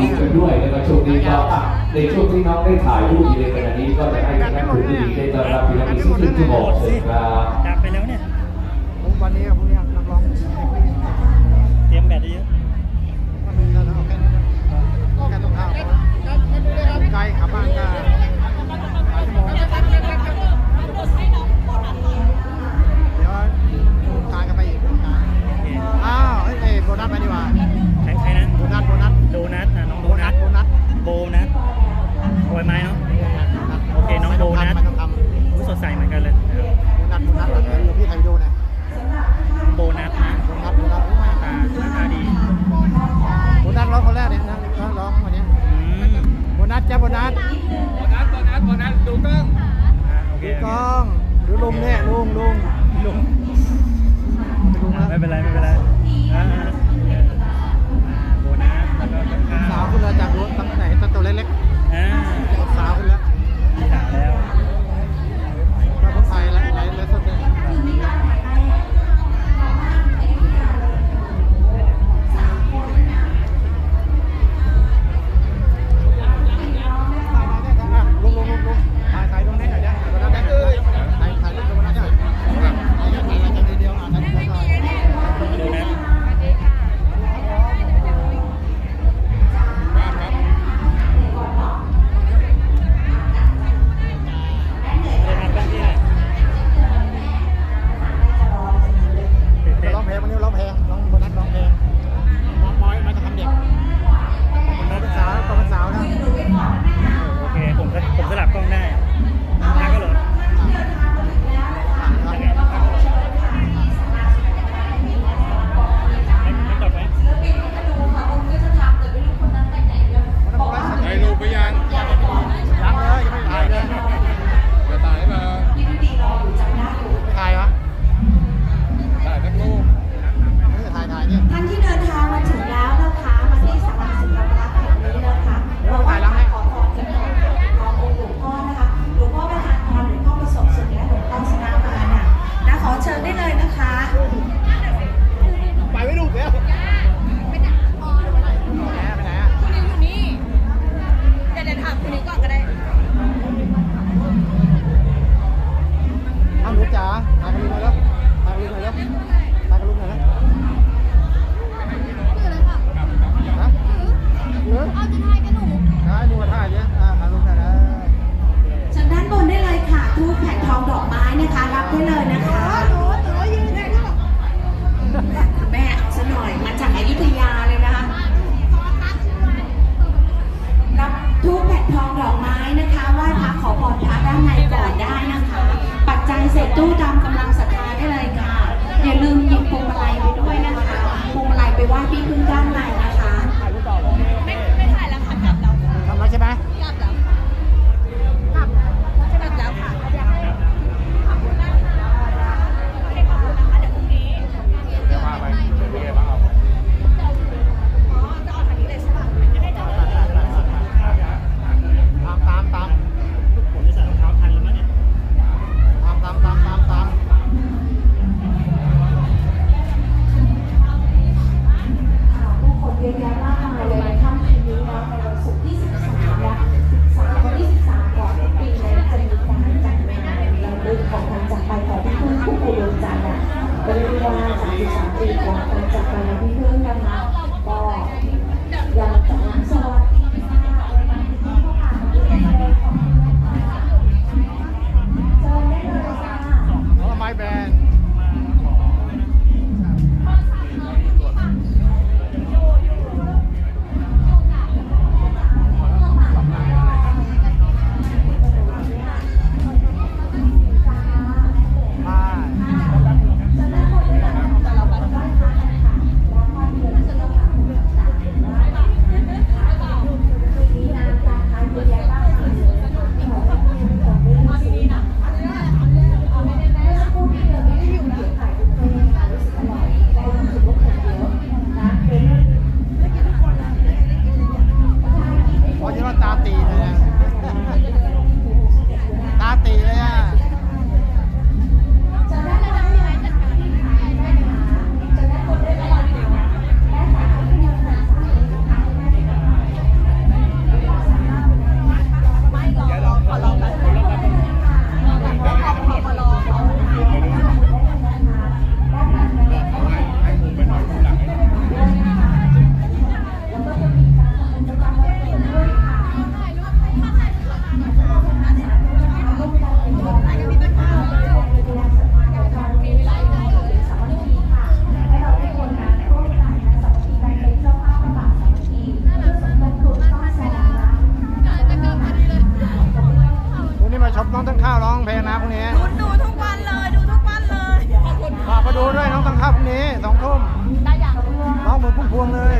นี้กันด้วยนะครับช่วงนี้ก็ในช่วงที่น้องได้ถ่ายรูปอยู่ในขณะนี้ก็จะให้นักบุญที่ดีได้ต้อนรับพี่น้องอีกสักครึ่งชั่วโมงนครับดับไปแล้วเนี่ยวันนี้พวกนี้นักร้องเตรียมแบตเยอะ ชั้นด้ดูานบนได้เลยค่ะทูบแผ่นทองดอกไม้นะคะ รับได้เลยนะคะหนูยืนได้ด้วแม่เอาซะหน่อยมาจากอยุธยาเลยนะคะ รับทูบแผ่นทองดอกไม้นะคะไหว้พระขอพรพระด้านในก่อนได้นะคะ ปัจจัยเสร็จตู้ตากำลังศรัทธาได้เลยค่ะ อย่าลืมหยิบพวงมาลัยไปด้วยนะคะพวงมาลัยไปไหว้พี่พึ่งด้าน ตาตีเลยนะตาตีเลยนะ น้องตั้งข้าวร้องเพลงนะพรุ่งนี้ยดูทุกวันเลย ดูทุกวันเลยขอบคุณฝากมาดูด้วยน้องตั้งข้าวพรุ่งนี้สองทุ่มร้องเหมือนพุ่มพวงเลย